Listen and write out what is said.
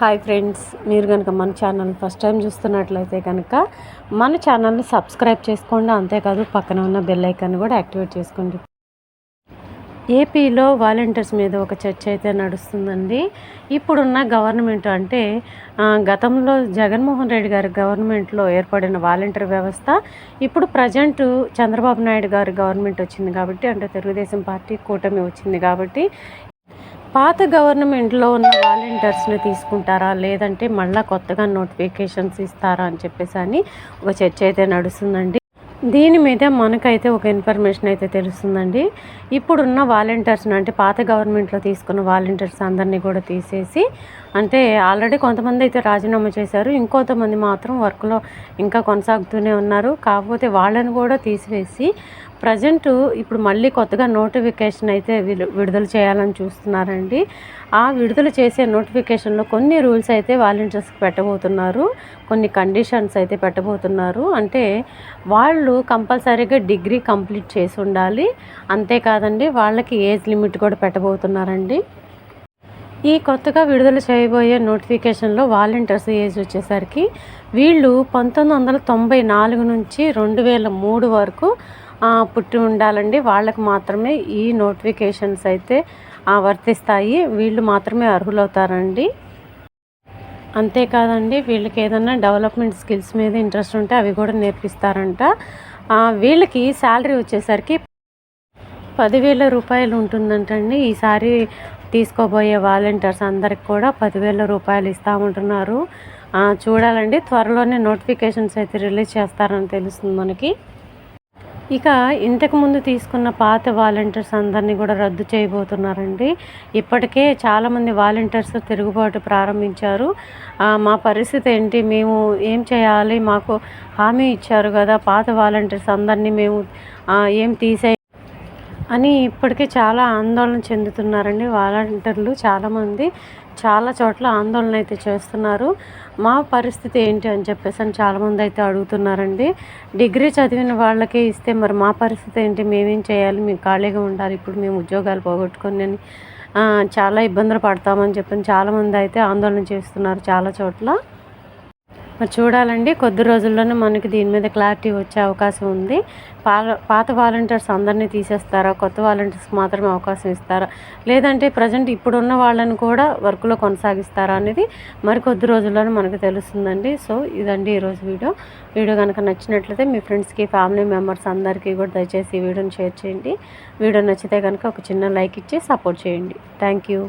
Hi friends మీరు కనుక మన ఛానల్ ఫస్ట్ టైం చూస్తున్నట్లయితే కనుక మన ఛానల్ని సబ్స్క్రైబ్ చేసుకోండి. అంతేకాదు పక్కన ఉన్న బెల్ ఐకాన్ కూడా యాక్టివేట్ చేసుకోండి. ఏపీలో వాలంటీర్స్ మీద ఒక చర్చ అయితే నడుస్తుందండి. ఇప్పుడున్న గవర్నమెంట్ అంటే గతంలో జగన్మోహన్ రెడ్డి గారి గవర్నమెంట్లో ఏర్పడిన వాలంటీర్ వ్యవస్థ ఇప్పుడు ప్రజెంట్ చంద్రబాబు నాయుడు గారి గవర్నమెంట్ వచ్చింది కాబట్టి అంటే తెలుగుదేశం పార్టీ కూటమి వచ్చింది కాబట్టి పాత గవర్నమెంట్లో ఉన్న వాలంటీర్స్ని తీసుకుంటారా? లేదంటే మళ్ళీ కొత్తగా నోటిఫికేషన్స్ ఇస్తారా అని చెప్పేసి అని ఒక చర్చ అయితే నడుస్తుందండి. దీని మీద మనకైతే ఒక ఇన్ఫర్మేషన్ అయితే తెలుస్తుందండి. ఇప్పుడున్న వాలంటీర్స్ని అంటే పాత గవర్నమెంట్లో తీసుకున్న వాలంటీర్స్ అందరినీ కూడా తీసేసి అంటే ఆల్రెడీ కొంతమంది అయితే రాజీనామా చేశారు. ఇంకొంతమంది మాత్రం వర్క్లో ఇంకా కొనసాగుతూనే ఉన్నారు. కాకపోతే వాళ్ళని కూడా తీసివేసి ప్రజెంట్ ఇప్పుడు మళ్ళీ కొత్తగా నోటిఫికేషన్ అయితే విడుదల చేయాలని చూస్తున్నారండి. ఆ విడుదల చేసే నోటిఫికేషన్లో కొన్ని రూల్స్ అయితే వాలంటీర్స్కి పెట్టబోతున్నారు. కొన్ని కండిషన్స్ అయితే పెట్టబోతున్నారు. అంటే వాళ్ళు కంపల్సరీగా డిగ్రీ కంప్లీట్ చేసి ఉండాలి. అంతేకాదండి వాళ్ళకి ఏజ్ లిమిట్ కూడా పెట్టబోతున్నారండి. ఈ కొత్తగా విడుదల చేయబోయే నోటిఫికేషన్లో వాలంటీర్స్ ఏజ్ వచ్చేసరికి వీళ్ళు పంతొమ్మిది వందల తొంభై నాలుగు నుంచి రెండు వేల మూడు వరకు పుట్టి ఉండాలండి. వాళ్ళకి మాత్రమే ఈ నోటిఫికేషన్స్ అయితే వర్తిస్తాయి వీళ్ళు మాత్రమే అర్హులవుతారండి. అంతేకాదండి వీళ్ళకి ఏదైనా డెవలప్మెంట్ స్కిల్స్ మీద ఇంట్రెస్ట్ ఉంటే అవి కూడా నేర్పిస్తారంట. వీళ్ళకి శాలరీ వచ్చేసరికి పదివేల రూపాయలు ఉంటుందంటండి. ఈసారి తీసుకోబోయే వాలంటీర్స్ అందరికి కూడా పదివేల రూపాయలు ఇస్తామంటున్నారు. చూడాలండి. త్వరలోనే నోటిఫికేషన్స్ అయితే రిలీజ్ చేస్తారని తెలుస్తుంది మనకి. ఇక ఇంతకుముందు తీసుకున్న పాత వాలంటీర్స్ అందరినీ కూడా రద్దు చేయబోతున్నారండి. ఇప్పటికే చాలామంది వాలంటీర్స్ తిరుగుబాటు ప్రారంభించారు. మా పరిస్థితి ఏంటి? మేము ఏం చేయాలి? మాకు హామీ ఇచ్చారు కదా పాత వాలంటీర్స్ అందరినీ మేము ఏం తీసే అని ఇప్పటికే చాలా ఆందోళన చెందుతున్నారండి వాలంటీర్లు చాలామంది. చాలా చోట్ల ఆందోళన అయితే చేస్తున్నారు. మా పరిస్థితి ఏంటి అని చెప్పేసి అని చాలామంది అయితే అడుగుతున్నారండి. డిగ్రీ చదివిన వాళ్ళకే ఇస్తే మరి మా పరిస్థితి ఏంటి? మేమేం చేయాలి? మేము ఖాళీగా ఉండాలి. ఇప్పుడు మేము ఉద్యోగాలు పోగొట్టుకొని అని చాలా ఇబ్బందులు పడతామని చెప్పని చాలామంది అయితే ఆందోళన చేస్తున్నారు చాలా చోట్ల. మరి చూడాలండి. కొద్ది రోజుల్లోనే మనకి దీని మీద క్లారిటీ వచ్చే అవకాశం ఉంది. పాత వాలంటీర్స్ అందరినీ తీసేస్తారా? కొత్త వాలంటీర్స్కి మాత్రమే అవకాశం ఇస్తారా? లేదంటే ప్రజెంట్ ఇప్పుడున్న వాళ్ళని కూడా వర్క్లో కొనసాగిస్తారా అనేది మరి కొద్ది రోజుల్లోనే మనకు తెలుస్తుందండి. సో ఇదండి ఈరోజు వీడియో. వీడియో కనుక నచ్చినట్లయితే మీ ఫ్రెండ్స్కి ఫ్యామిలీ మెంబర్స్ అందరికీ కూడా దయచేసి ఈ వీడియోని షేర్ చేయండి. వీడియో నచ్చితే కనుక ఒక చిన్న లైక్ ఇచ్చి సపోర్ట్ చేయండి. Thank you.